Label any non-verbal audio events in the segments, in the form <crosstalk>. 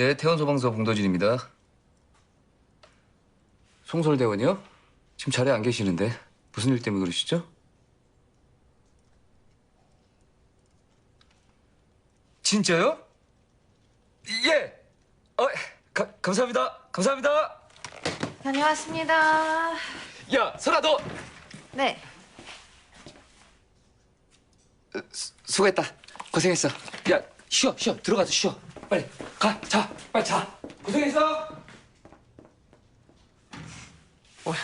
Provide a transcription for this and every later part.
네, 태원 소방서 봉도진입니다. 송설대원이요? 지금 자리에 안 계시는데 무슨 일 때문에 그러시죠? 진짜요? 예. 어, 가, 감사합니다. 감사합니다. 다녀왔습니다. 야, 설아 너 네. 수, 수고했다. 고생했어. 야, 쉬어, 쉬어. 들어가서 쉬어. 빨리 가, 자, 빨리 자. 고생했어. 뭐야?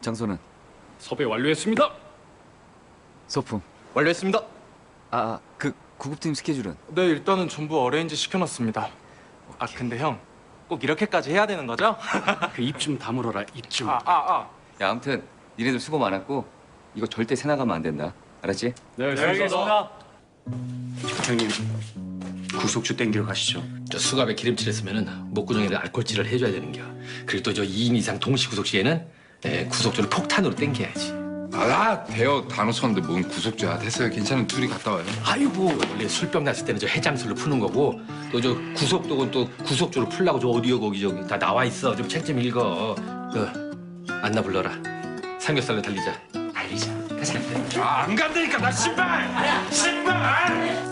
장소는 섭외 완료했습니다. 소품. 완료했습니다. 아, 그 구급팀 스케줄은 네, 일단은 전부 어레인지 시켜놨습니다. 아, 근데 형, 꼭 이렇게까지 해야 되는 거죠? <laughs> 그 입 좀 다물어라. 입 좀. 아, 아, 아. 야, 아무튼 니네들 수고 많았고 이거 절대 새 나가면 안 된다. 알았지? 네, 알겠습니다. 형님 구속주 땡기러 가시죠. 저 수갑에 기름칠 했으면은 목구멍에다 알코올칠을 해줘야 되는 겨. 그리고 또 저 2인 이상 동시 구속 시에는 에, 구속조를 폭탄으로 땡겨야지. 아, 대여 단어 쳤는데 뭔 구속자야. 됐어요. 괜찮은 둘이 갔다 와요. 아이고 원래 술병 났을 때는 저 해장술로 푸는 거고 또 저 구속독은 또 구속조로 풀라고 저 어디요 거기 저기 다 나와 있어. 좀 책좀 읽어. 그 안나 불러라. 삼겹살로 달리자. 달리자. 아, 안 간다니까. 나 신발! 신발!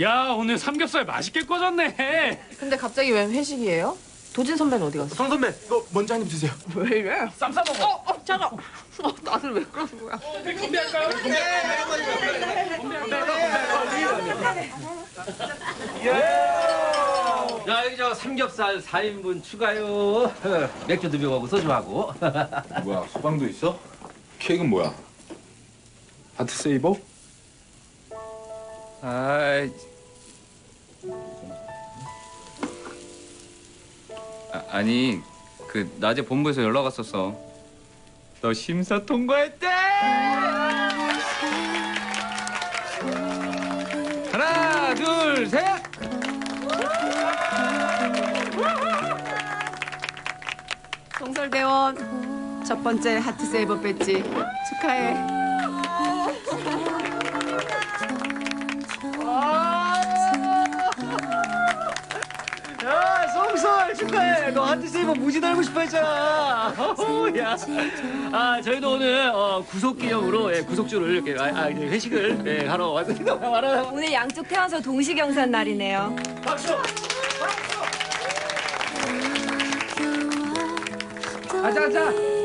야 오늘 삼겹살 맛있게 꺼졌네. 근데 갑자기 웬 회식이에요? 도진 선배는 어디 갔어? 성 선배, 이거 먼저 한 입 드세요. 왜 이래? 쌈 싸 먹어. 어, 어, 잠깐. 어, 나는 왜 그러는 거야? 자 여기 저 삼겹살 4인분 추가요. <laughs> 맥주 두 병하고 소주하고. <laughs> 뭐야, 소방도 있어? 케이크는 뭐야? 하트 세이버? 아, 아 아니 그 낮에 본부에서 연락 왔었어. 너 심사 통과했대. 하나, 둘, 셋. 송설대원 첫 번째 하트세이버 배지 축하해. 야, 송설 축하해. 너 한티세이버 무지 달고 싶어 했잖아. 야. 아, 저희도 오늘 어, 구속 기념으로 예, 구속주를 이렇게 아, 아, 이제 회식을 예, 하러 왔습니다. 말하라. 오늘 양쪽 태어나서 동시경산 날이네요. 박수. 가 자 가자.